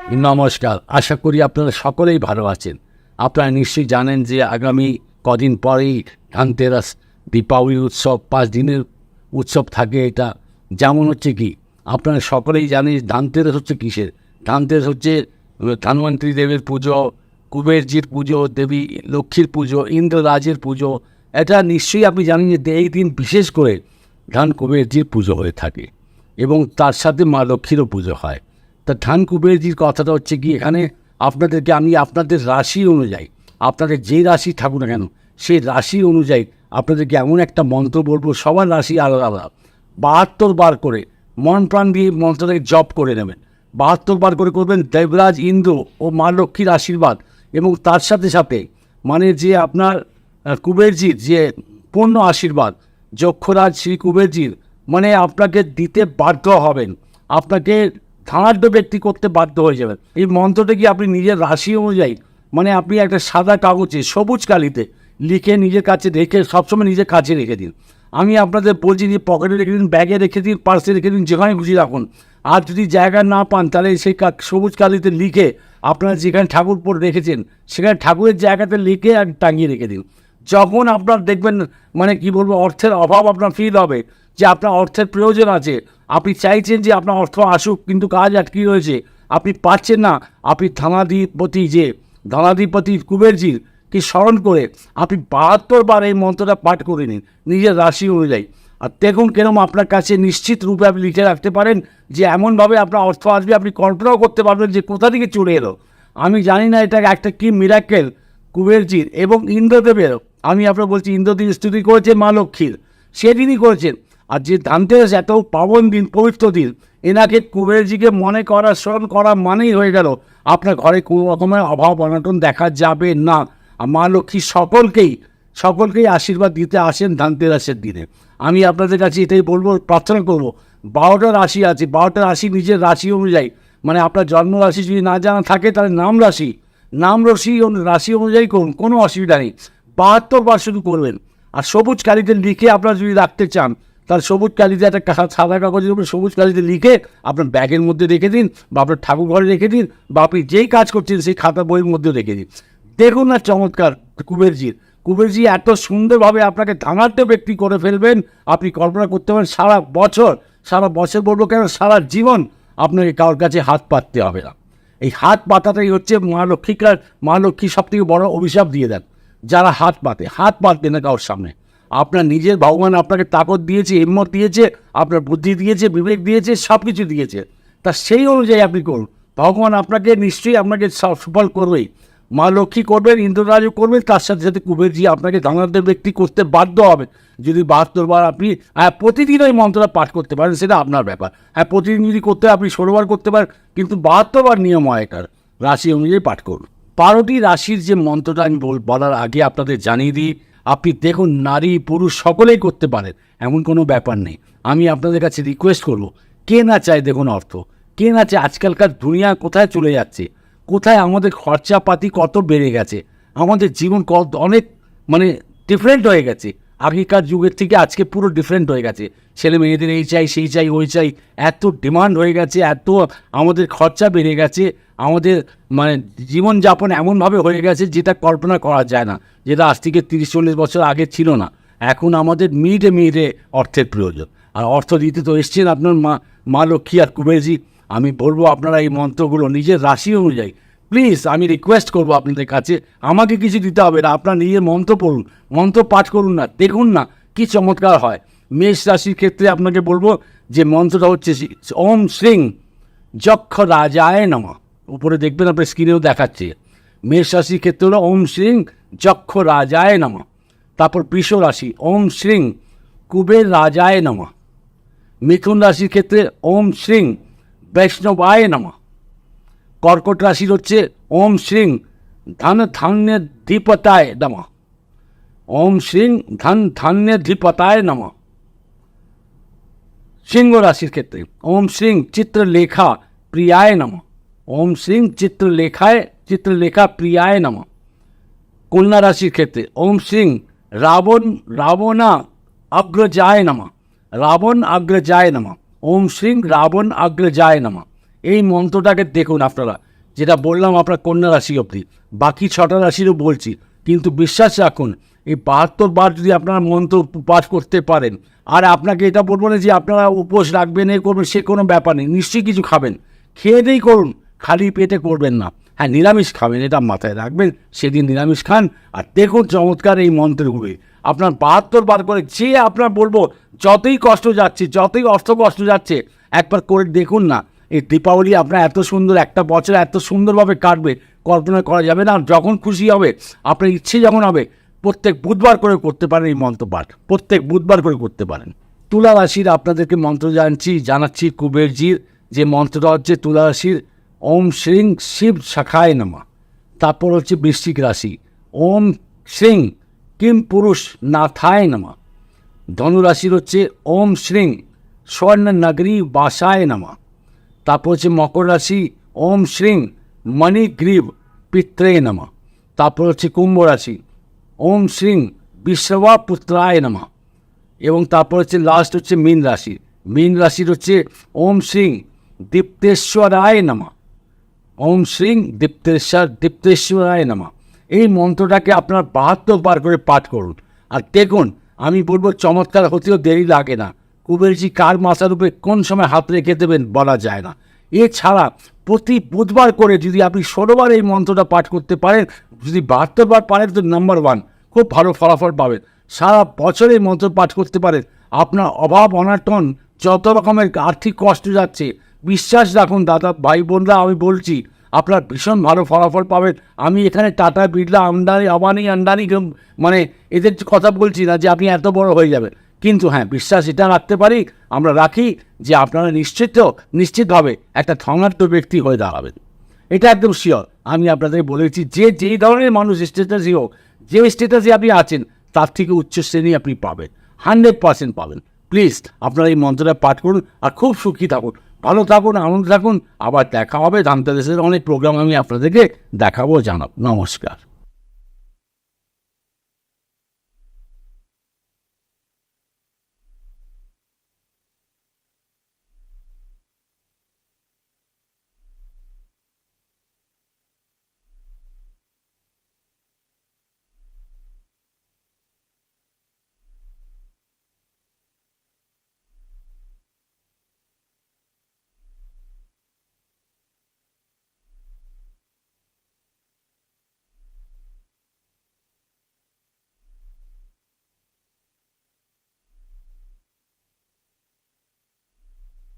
নমস্কার। আশা করি আপনারা সকলেই ভালো আছেন। আপনারা নিশ্চয়ই জানেন যে আগামী কদিন পরেই ধনতেরাস দীপাবলি উৎসব, পাঁচ দিনের উৎসব থাকে এটা। যেমন হচ্ছে কি, আপনারা সকলেই জানেন ধনতেরাস হচ্ছে কিসের? ধনতেরাস হচ্ছে ধন্বন্তরী দেবের পুজো, কুবেরজির পুজো, দেবী লক্ষ্মীর পুজো, ইন্দ্ররাজের পুজো। এটা নিশ্চয়ই আপনি জানেন যে এই দিন বিশেষ করে ধান কুবেরজির পুজো হয়ে থাকে এবং তার সাথে মা লক্ষ্মীরও পুজো হয়। তা ধান কুবেরজির কথাটা হচ্ছে কি, এখানে আপনাদেরকে আমি আপনাদের রাশি অনুযায়ী, আপনাদের যে রাশি থাকুক না কেন, সেই রাশি অনুযায়ী আপনাদেরকে এমন একটা মন্ত্র বলব, সবার রাশি আলাদা আলাদা। বাহাত্তর বার করে মন প্রাণ দিয়ে মন্ত্রটাকে জপ করে নেবেন। বাহাত্তর বার করে করবেন দেবরাজ ইন্দ্র ও মা লক্ষ্মীর আশীর্বাদ এবং তার সাথে সাথে মানে যে আপনার কুবেরজির যে পূর্ণ আশীর্বাদ, যক্ষরাজ শ্রী কুবেরজির মানে আপনাকে দিতে বাধ্য হবেন। আপনাকে ধনাঢ্য ব্যক্তি করতে বাধ্য হয়ে যাবেন। এই মন্ত্রটা কি আপনি নিজের রাশি অনুযায়ী মানে আপনি একটা সাদা কাগজে, সবুজ কালিতে লিখে নিজের কাছে রেখে, সবসময় নিজের কাছে রেখে দিন। আমি আপনাদের বলছি যে পকেটে রেখে দিন ব্যাগে রেখে দিন পার্সে রেখে দিন, যেখানে খুশি রাখুন। আর যদি জায়গা না পান, তাহলে সেই সবুজ কালিতে লিখে আপনারা যেখানে ঠাকুর পরে রেখেছেন, সেখানে ঠাকুরের জায়গাতে লিখে আর টাঙিয়ে রেখে দিন। যখন আপনার দেখবেন মানে কি বলব, অর্থের অভাব আপনার ফিল হবে, যে আপনার অর্থের প্রয়োজন আছে আপনি চাইছেন যে আপনার অর্থ আসুক, কিন্তু কাজ আটকে রয়েছে। আপনি পাচ্ছেন না। আপনি থানাধিপতি যে ধনাধিপতি কুবেরজির, কি স্মরণ করে আপনি বাহাত্তর বার এই মন্ত্রটা পাঠ করে নিন, নিজের রাশি অনুযায়ী। আর দেখুন কেরম আপনার কাছে নিশ্চিত রূপে আপনি লিখে রাখতে পারেন যে, এমনভাবে আপনার অর্থ আসবে, আপনি কল্পনাও করতে পারবেন যে কোথা থেকে চলে এলো। আমি জানি না এটা একটা কি মিরাক্কেল কুবেরজির এবং ইন্দ্রদেবের। আমি আপনার বলছি, ইন্দ্রদেব স্তুতি করেছে মা লক্ষ্মীর। সেদিনই করেছেন। আর যে ধানতেরাস এত পাবন দিন, পবিত্র দিন, এনাকে কুবেরজিকে মনে করা, স্মরণ করা মানেই হয়ে গেল, আপনার ঘরে কোনো রকমের অভাব, অনটন দেখা যাবে না। আর মা লক্ষ্মী সকলকেই সকলকেই আশীর্বাদ দিতে আসেন ধানতেরাসের দিনে। আমি আপনাদের কাছে এটাই বলব, প্রার্থনা করব, বারোটা রাশি আছে, বারোটা রাশি নিজের রাশি অনুযায়ী মানে আপনার জন্ম রাশি যদি না জানা থাকে, তাহলে নাম রাশি নাম রাশি রাশি অনুযায়ী করুন, কোনো অসুবিধা নেই। বাহাত্তর বার শুধু করবেন। আর সবুজ কালিতে লিখে আপনারা যদি রাখতে চান তাহলে সবুজ কালিতে একটা সাদা কাগজের উপরে সবুজ কালিতে লিখে আপনার ব্যাগের মধ্যে রেখে দিন বা আপনার ঠাকুর ঘরে রেখে দিন বা আপনি যেই কাজ করছেন সেই খাতা বইয়ের মধ্যে রেখে দিন। দেখুন না চমৎকার কুবেরজির। কুবেরজি এত সুন্দরভাবে আপনাকে ধনাঢ্য ব্যক্তি করে ফেলবেন, আপনি কল্পনা করতে পারেন সারা বছর সারা বছর বলব কেন সারা জীবন আপনাকে কারোর কাছে হাত পাততে হবে না। এই হাত পাতাটাই হচ্ছে মা লক্ষ্মীকার, মা লক্ষ্মী সব থেকে বড় অভিশাপ দিয়ে দেন। যারা হাত পাতে, হাত পাতবে না কারোর সামনে। আপনার নিজের ভগবান আপনাকে তাকত দিয়েছে, হিম্মত দিয়েছে, আপনার বুদ্ধি দিয়েছে, বিবেক দিয়েছে সব কিছু দিয়েছে। তা সেই অনুযায়ী আপনি করুন। ভগবান আপনাকে নিশ্চয়ই আপনাকে সফল করবেই। মা লক্ষ্মী করবেন, ইন্দ্ররাজও করবেন, তার সাথে সাথে কুবেরজি আপনাকে ধনাঢ্য ব্যক্তি করতে বাধ্য হবে। যদি বাহাত্তর বার আপনি হ্যাঁ প্রতিদিন ওই মন্ত্রটা পাঠ করতে পারেন, সেটা আপনার ব্যাপার। হ্যাঁ প্রতিদিন যদি করতে আপনি ষোলোবার করতে পারেন, কিন্তু বাহাত্তর বার নিয়ম হয় এটার। রাশি অনুযায়ী পাঠ করুন। বারোটি রাশির যে মন্ত্রটা আমি বল- বলার আগে আপনাদের জানিয়ে দিই আপনি দেখুন, নারী, পুরুষ সকলেই করতে পারেন, এমন কোনো ব্যাপার নেই। আমি আপনাদের কাছে রিকোয়েস্ট করব, কে না চায় দেখুন অর্থ? কে না চায় আজকালকার দুনিয়া কোথায় চলে যাচ্ছে? কোথায় আমাদের খরচাপাতি কত বেড়ে গেছে? আমাদের জীবন কত অনেক মানে ডিফারেন্ট হয়ে গেছে। আগেকার যুগের থেকে আজকে পুরো ডিফারেন্ট হয়ে গেছে। ছেলে মেয়েদের এই চাই, সেই চাই, ওই চাই, এত ডিমান্ড হয়ে গেছে, এত আমাদের খরচা বেড়ে গেছে। আমাদের মানে জীবনযাপন এমনভাবে হয়ে গেছে যেটা কল্পনা করা যায় না, যেটা আজ থেকে তিরিশ, চল্লিশ বছর আগে ছিল না। এখন আমাদের মিনিটে মিনিটে অর্থের প্রয়োজন। আর অর্থ দিতে তো এসছেন আপনার মা মা লক্ষ্মী আর কুবেরজি। আমি বলব আপনারা এই মন্ত্রগুলো নিজের রাশি অনুযায়ী। প্লিজ, আমি রিকোয়েস্ট করব আপনাদের কাছে, আমাকে কিছু দিতে হবে না, আপনার নিজের মন্ত্র পড়ুন, মন্ত্র পাঠ করুন না, দেখুন না কি চমৎকার হয়। মেষ রাশির ক্ষেত্রে আপনাকে বলব যে মন্ত্রটা হচ্ছে ওম শ্রীং যক্ষ রাজায় নম। উপরে দেখবেন আপনার স্ক্রিনেও দেখাচ্ছে। মেষ রাশির ক্ষেত্রে হলো ওম শ্রীং যক্ষ রাজায় নম। তারপর বৃষ রাশি, ওম শ্রীং কুবের রাজায় নম। মিথুন রাশির ক্ষেত্রে ওম শ্রীং বৈষ্ণবায় নমঃ। কর্কট রাশির হচ্ছে ওম শ্রীং ধন ধান্যের ধীপতায় নম। ওম শ্রীং ধন ধান্যের ধীপতায় নম। সিংহ রাশির ক্ষেত্রে ওম শ্রীং চিত্রলেখা প্রিয়ায় নম। ওম শ্রীং চিত্রলেখায় চিত্রলেখা প্রিয়ায় নম কন্যা রাশির ক্ষেত্রে ওম শ্রীং রাবণ রাবণা অগ্রজায় নামা রাবণ অগ্রজায় নামা ওম শ্রীং রাবণ অগ্রজায় নামা এই মন্ত্রটাকে দেখুন আপনারা। যেটা বললাম আপনার কন্যা রাশি অবধি। বাকি ছটা রাশিরও বলছি। কিন্তু বিশ্বাস রাখুন, এই বাহাত্তর বার যদি আপনারা মন্ত্র পাঠ করতে পারেন, আর আপনাকে এটা বলব না যে আপনারা উপোস রাখবেন, এ করবেন, সে কোনো ব্যাপার নেই। নিশ্চয়ই কিছু খাবেন। খেয়ে দিয়েই করুন। খালি পেটে করবেন না। হ্যাঁ নিরামিষ খাবেন, এটা মাথায় রাখবেন। সেদিন নিরামিষ খান। আর দেখুন চমৎকার এই মন্ত্রগুলি আপনার বাহাত্তর বার করে যে আপনার বলব, যতই কষ্ট যাচ্ছে, যতই অর্থ কষ্ট যাচ্ছে, একবার করে দেখুন না। এই দীপাবলি আপনার এত সুন্দর, একটা বছর এত সুন্দরভাবে কাটবে, কল্পনা করা যাবে না। যখন খুশি হবে, আপনার ইচ্ছে যখন হবে, প্রত্যেক বুধবার করে করতে পারেন এই মন্ত্র পাঠ। প্রত্যেক বুধবার করে করতে পারেন। তুলা রাশির আপনাদেরকে মন্ত্র জানছি, জানাচ্ছি কুবেরজির যে মন্ত্রটা হচ্ছে তুলা রাশির ওম শ্রীং শিব শাখায় নামা। তারপর হচ্ছে বৃশ্চিক রাশি। ওম শ্রীং কিম পুরুষ নাথায় নামা। ধনুরাশির হচ্ছে ওম শ্রীং স্বর্ণ নগরী বাসায় নামা। তারপর হচ্ছে মকর রাশি, ওম শ্রীং মণিগ্রীব পিত্রে নামা। তারপর হচ্ছে কুম্ভ রাশি, ওম শ্রীং বিশ্ববা পুত্রায় নামা। এবং তারপর হচ্ছে লাস্ট হচ্ছে মীন রাশি। মীন রাশির হচ্ছে ওম শ্রীং দীপ্তেশ্বরায় নামা। ওম শ্রীং দীপ্তেশ্বর দীপ্তেশ্বরায় নামা। এই মন্ত্রটাকে আপনার বাহাত্তর বার করে পাঠ করুন। আর দেখুন, আমি বলব চমৎকার, হতেও দেরি লাগে না। কুবেরজি কার মাথার উপরে কোন সময় হাত রেখে দেবেন বলা যায় না। এছাড়া প্রতি বুধবার করে যদি আপনি ষোলোবার এই মন্ত্রটা পাঠ করতে পারেন, যদি বাহাত্তর বার পারেন তো নাম্বার ওয়ান, খুব ভালো ফলাফল পাবেন। সারা বছর এই মন্ত্র পাঠ করতে পারেন। আপনার অভাব অনাটন, যত রকমের আর্থিক কষ্ট যাচ্ছে বিশ্বাস রাখুন দাদা, ভাই বোনরা, আমি বলছি, আপনার ভীষণ ভালো ফলাফল পাবেন। আমি এখানে টাটা, বিড়লা, আমদানি, আবানি আন্ডানি মানে এদের কথা বলছি না যে আপনি এত বড় হয়ে যাবেন। কিন্তু হ্যাঁ বিশ্বাস এটা রাখতে পারি, আমরা রাখি যে আপনারা নিশ্চিত নিশ্চিতভাবে একটা ধনাঢ্য ব্যক্তি হয়ে দাঁড়াবেন। এটা একদম শিওর আমি আপনাদের বলেছি, যে যেই ধরনের মানুষ স্টেটাসই হোক, যে স্টেটাসে আপনি আছেন, তার থেকে উচ্চ শ্রেণি আপনি পাবেন। হান্ড্রেড পার্সেন্ট পাবেন। প্লিজ আপনারা এই মন্ত্রটা পাঠ করুন আর খুব সুখী থাকুন। ভালো থাকুন, আনন্দ থাকুন। আবার দেখা হবে। ধানতেরাসের অনেক প্রোগ্রাম আমি আপনাদেরকে দেখাবো, জানাব। নমস্কার।